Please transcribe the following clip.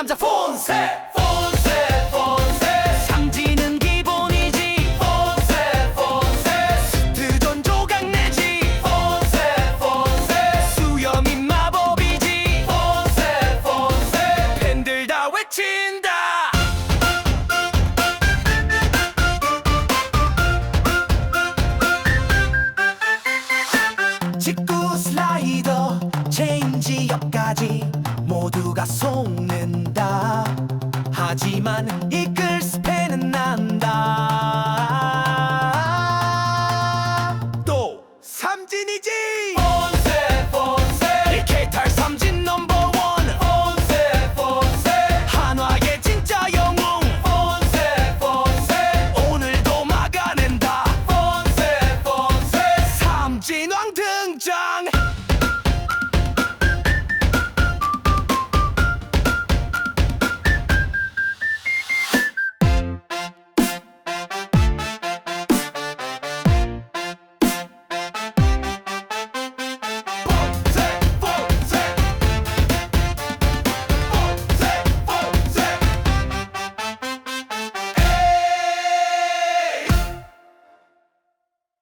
남자 폰세. 폰세 폰세. 상지는 기본이지. 폰세 폰세. 드전 조각 내지. 폰세 폰세. 수염이 마법이지. 폰세 폰세. 팬들 다 외친다. 직구 슬라이더 체인지역까지 모두가 속는 하지만 이끌 스페는 난다. 또 삼진이지!